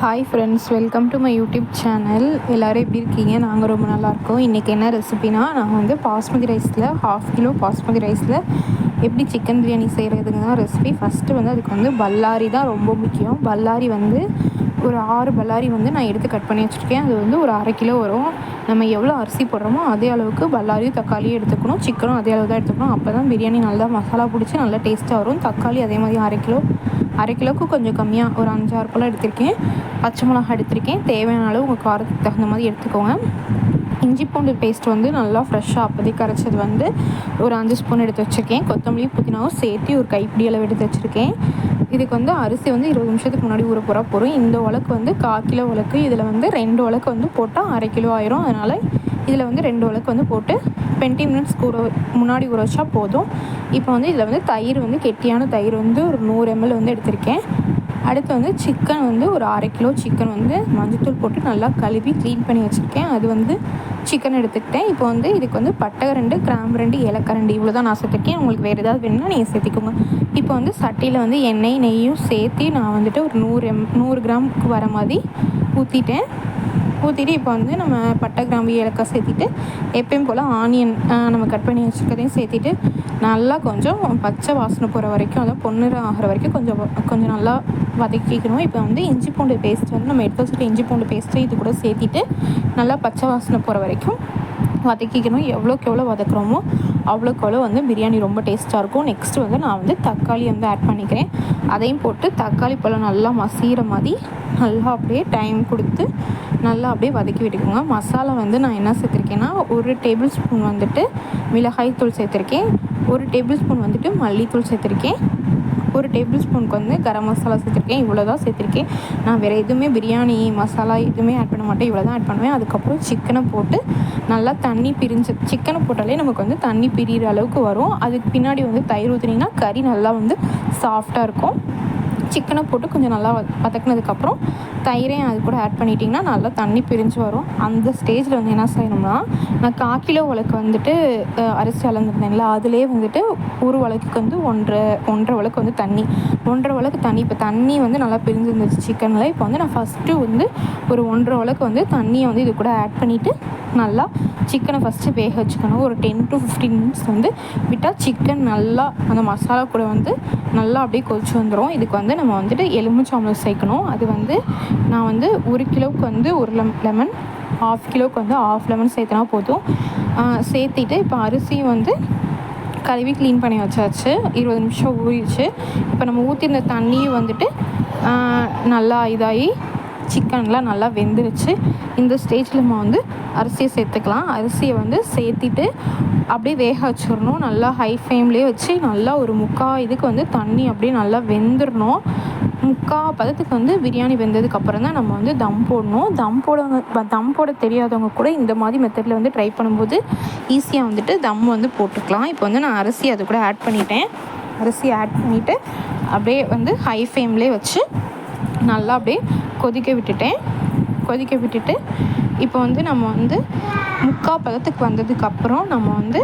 Hi friends welcome to my YouTube channel எல்லோரும் எப்படி இருக்கீங்க? நாங்கள் ரொம்ப நல்லாயிருக்கோம் இன்றைக்கி என்ன ரெசிபினா நாங்கள் வந்து பாஸ்மதி ரைஸில் ஹாஃப் கிலோ பாஸ்மதி ரைஸில் எப்படி சிக்கன் பிரியாணி செய்கிறதுக்கு தான் ரெசிபி ஃபஸ்ட்டு வந்து அதுக்கு வந்து பல்லாரி தான் ரொம்ப முக்கியம். பல்லாரி வந்து ஒரு ஆறு பல்லாரி வந்து நான் எடுத்து கட் பண்ணி வச்சுருக்கேன். அது வந்து ஒரு அரை கிலோ வரும். நம்ம எவ்வளோ அரிசி போடுறோமோ அதே அளவுக்கு பல்லாரியும் தக்காளியும் எடுத்துக்கணும். சிக்கனும் அதே அளவு தான் எடுத்துக்கணும். அப்போ தான் பிரியாணி நல்லா மசாலா பிடிச்சி நல்லா டேஸ்ட்டாக வரும். தக்காளி அதே மாதிரி அரை கிலோ அரை கிலோவுக்கு கொஞ்சம் கம்மியாக ஒரு அஞ்சாறு பழம் எடுத்திருக்கேன். பச்சை மிளகா எடுத்திருக்கேன். தேவையான அளவு உங்கள் காரத்துக்கு தகுந்த மாதிரி எடுத்துக்கோங்க. இஞ்சி பூண்டு பேஸ்ட் வந்து நல்லா ஃப்ரெஷ்ஷாக அப்போதைக்கு கரைச்சது வந்து ஒரு அஞ்சு ஸ்பூன் எடுத்து வச்சுருக்கேன். கொத்தமல்லி புதினாவும் சேர்த்து ஒரு கைப்பிடி அளவு எடுத்து வச்சுருக்கேன். இதுக்கு வந்து அரிசி வந்து இருபது நிமிஷத்துக்கு முன்னாடி ஊற போகிறா போகிறோம் இந்த உலக்கு வந்து கால் கிலோ உலக்கு இதில் வந்து ரெண்டு உலக்கு வந்து போட்டால் அரை கிலோ ஆயிரும். அதனால் இதில் வந்து ரெண்டு உலக்கு வந்து போட்டு டுவெண்ட்டி மினிட்ஸ் ஊற முன்னாடி ஊற வச்சா போதும். இப்போ வந்து இதில் வந்து தயிர் வந்து கெட்டியான தயிர் வந்து ஒரு நூறு எம்எல் வந்து எடுத்திருக்கேன். அடுத்து வந்து சிக்கன் வந்து ஒரு அரை கிலோ சிக்கன் வந்து மஞ்சத்தூள் போட்டு நல்லா கழுவி க்ளீன் பண்ணி வச்சுருக்கேன். அது வந்து சிக்கன் எடுத்துக்கிட்டேன். இப்போ வந்து இதுக்கு வந்து பட்டை ரெண்டு கிராம்பு ரெண்டு ஏலக்காய் ரெண்டு இவ்வளோ தான் நான் சேர்த்துருக்கேன். உங்களுக்கு வேறு ஏதாவது வேணும்னா நீங்கள் சேர்த்திக்கோங்க. இப்போ வந்து சட்டியில் வந்து எண்ணெய் நெய்யும் சேர்த்து நான் வந்துட்டு ஒரு நூறு எம் நூறு கிராமுக்கு வர மாதிரி ஊற்றிட்டேன் ஊற்றிட்டு இப்போ வந்து நம்ம பட்டை கிராம்பு ஏலக்காய் சேர்த்திட்டு எப்பயும் போல் ஆனியன் நம்ம கட் பண்ணி வச்சுருக்கதையும் சேர்த்திட்டு நல்லா கொஞ்சம் பச்சை வாசனை போகிற வரைக்கும் அதாவது பொன்னிறம் ஆகிற வரைக்கும் கொஞ்சம் கொஞ்சம் நல்லா வதக்கிக்கணும். இப்போ வந்து இஞ்சி பூண்டு பேஸ்ட் வந்து நம்ம எடுத்து வச்சுட்டு இஞ்சி பூண்டு பேஸ்ட்டு இது கூட சேர்த்திட்டு நல்லா பச்சை வாசனை போகிற வரைக்கும் வதக்கிக்கணும். எவ்வளோக்கு எவ்வளோ வதக்குறோமோ அவ்வளோக்கு அவ்வளோ வந்து பிரியாணி ரொம்ப டேஸ்ட்டாக இருக்கும். நெக்ஸ்ட்டு வந்து நான் வந்து தக்காளி வந்து ஆட் பண்ணிக்கிறேன். அதையும் போட்டு தக்காளி பழம் நல்லா மசிகிற மாதிரி நல்லா அப்படியே டைம் கொடுத்து நல்லா அப்படியே வதக்கி விட்டுக்கோங்க. மசாலா வந்து நான் என்ன சேர்த்துருக்கேன்னா ஒரு டேபிள் ஸ்பூன் வந்துட்டு மிளகாய் தூள் சேர்த்துருக்கேன். ஒரு டேபிள் ஸ்பூன் வந்துட்டு மல்லித்தூள் சேர்த்துருக்கேன். ஒரு டேபிள் ஸ்பூனுக்கு வந்து கரம் மசாலா சேர்த்துருக்கேன் இவ்வளோ தான் சேர்த்துருக்கேன். நான் வேறு எதுவுமே பிரியாணி மசாலா எதுவுமே ஆட் பண்ண மாட்டேன் இவ்வளோ தான் ஆட் பண்ணுவேன். அதுக்கப்புறம் சிக்கனை போட்டு நல்லா தண்ணி பிரிஞ்சு சிக்கனை போட்டாலே நமக்கு வந்து தண்ணி பிரிகிற அளவுக்கு வரும். அதுக்கு பின்னாடி வந்து தயிர் ஊற்றினீங்கன்னா கறி நல்லா வந்து சாஃப்டாக இருக்கும். சிக்கனை போட்டு கொஞ்சம் நல்லா வதக்குனதுக்கப்புறம் தயிரையும் அது கூட ஆட் பண்ணிட்டிங்கன்னா நல்லா தண்ணி பிரிஞ்சு வரும். அந்த ஸ்டேஜில் வந்து என்ன செய்யணும்னா நான் கால் கிலோ உலக்கு வந்துட்டு அரிசி அளந்துருந்தேன்ல அதிலே வந்துட்டு ஒரு உலக்குக்கு வந்து ஒன்றரை ஒன்றரை உலக்கு வந்து தண்ணி. ஒன்றரை உலக்கு தண்ணி. இப்போ தண்ணி வந்து நல்லா பிரிஞ்சிருந்துச்சு சிக்கனில் இப்போ வந்து நான் ஃபஸ்ட்டு வந்து ஒரு ஒன்றரை உலக்கு வந்து தண்ணியை வந்து இது கூட ஆட் பண்ணிவிட்டு நல்லா சிக்கனை ஃபஸ்ட்டு வேக வச்சுக்கணும். ஒரு டென் டு ஃபிஃப்டீன் மினிட்ஸ் வந்து விட்டால் சிக்கன் நல்லா அந்த மசாலா கூட வந்து நல்லா அப்படியே கொதிச்சு வந்துடும் இதுக்கு வந்து நம்ம வந்துட்டு எலுமிச்சாம்பழம் சேர்க்கணும். அது வந்து நான் வந்து ஒரு கிலோவுக்கு வந்து ஒரு லெம் லெமன் ஆஃப் கிலோவுக்கு வந்து ஆஃப் லெமன் சேர்த்தனா போதும். சேர்த்திட்டு இப்போ அரிசி வந்து கழுவி க்ளீன் பண்ணி வச்சாச்சு. இருபது நிமிஷம் ஊறிடுச்சு. இப்போ நம்ம ஊற்றிருந்த தண்ணியும் வந்துட்டு நல்லா இதாகி சிக்கன்லாம் நல்லா வெந்துருச்சு. இந்த ஸ்டேஜில் நம்ம வந்து அரிசியை சேர்த்துக்கலாம். அரிசியை வந்து சேர்த்திட்டு அப்படியே வேக வச்சிடணும். நல்லா ஹை ஃப்ளேம்லேயே வச்சு நல்லா ஒரு முக்கால் இதுக்கு வந்து தண்ணி அப்படியே நல்லா வெந்துடணும் முக்கால் பதத்துக்கு வந்து பிரியாணி வெந்ததுக்கு அப்புறம் தான் நம்ம வந்து தம் போடணும். தம் போடவங்க தம் போட தெரியாதவங்க கூட இந்த மாதிரி மெத்தடில் வந்து ட்ரை பண்ணும்போது ஈஸியாக வந்துட்டு தம் வந்து போட்டுக்கலாம். இப்போ வந்து நான் அரிசி அது கூட ஆட் பண்ணிட்டேன். அரிசி ஆட் பண்ணிவிட்டு அப்படியே வந்து ஹை ஃப்ளேம்லேயே வச்சு நல்லா அப்படியே கொதிக்க விட்டுட்டேன். கொதிக்க விட்டுட்டு இப்போ வந்து நம்ம வந்து முக்கால் பதத்துக்கு வந்ததுக்கப்புறம் நம்ம வந்து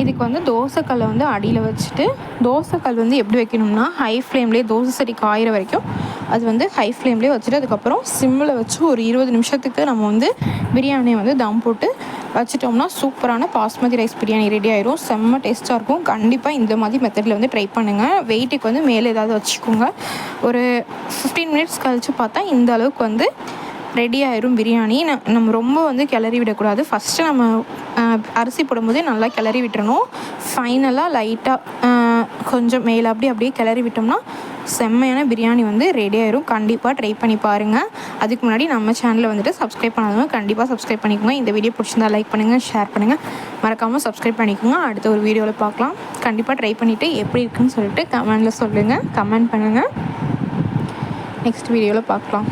இதுக்கு வந்து தோசைக்கல்லை வந்து அடியில் வச்சுட்டு தோசைக்கல் வந்து எப்படி வைக்கணும்னா ஹை ஃப்ளேம்லேயே தோசை சரி காயிற வரைக்கும் அது வந்து ஹை ஃப்ளேம்லேயே வச்சுட்டு அதுக்கப்புறம் சிம்மில் வச்சு ஒரு இருபது நிமிஷத்துக்கு நம்ம வந்து பிரியாணியை வந்து தம் போட்டு வச்சிட்டோம்னா சூப்பரான பாஸ்மதி ரைஸ் பிரியாணி ரெடி ஆயிரும். செம்ம டேஸ்ட்டாக இருக்கும். கண்டிப்பாக இந்த மாதிரி மெத்தடில் வந்து ட்ரை பண்ணுங்கள் வெயிட்டுக்கு வந்து மேலே ஏதாவது வச்சுக்கோங்க. ஒரு ஃபிஃப்டீன் மினிட்ஸ் கழித்து பார்த்தா இந்த அளவுக்கு வந்து ரெடி ஆயிரும் பிரியாணி நம்ம ரொம்ப வந்து கிளறி விடக்கூடாது. ஃபஸ்ட்டு நம்ம அரிசி போடும்போதே நல்லா கிளறி விட்டுறணும். ஃபைனலாக லைட்டாக கொஞ்சம் மேலே அப்படி அப்படியே கிளறி விட்டோம்னா செம்மையான பிரியாணி வந்து ரெடி ஆயிரும் கண்டிப்பாக ட்ரை பண்ணி பாருங்கள் அதுக்கு முன்னாடி நம்ம சேனலில் வந்துட்டு சப்ஸ்கிரைப் பண்ணாதவங்க கண்டிப்பாக சப்ஸ்கிரைப் பண்ணிக்கோங்க. இந்த வீடியோ பிடிச்சிருந்தா லைக் பண்ணுங்கள் ஷேர் பண்ணுங்கள் மறக்காமல் சப்ஸ்கிரைப் பண்ணிக்கோங்க. அடுத்த ஒரு வீடியோவில் பார்க்கலாம். கண்டிப்பாக ட்ரை பண்ணிவிட்டு எப்படி இருக்குன்னு சொல்லிட்டு கமெண்டில் சொல்லுங்கள் கமெண்ட் பண்ணுங்கள் நெக்ஸ்ட் வீடியோவில் பார்க்கலாம்.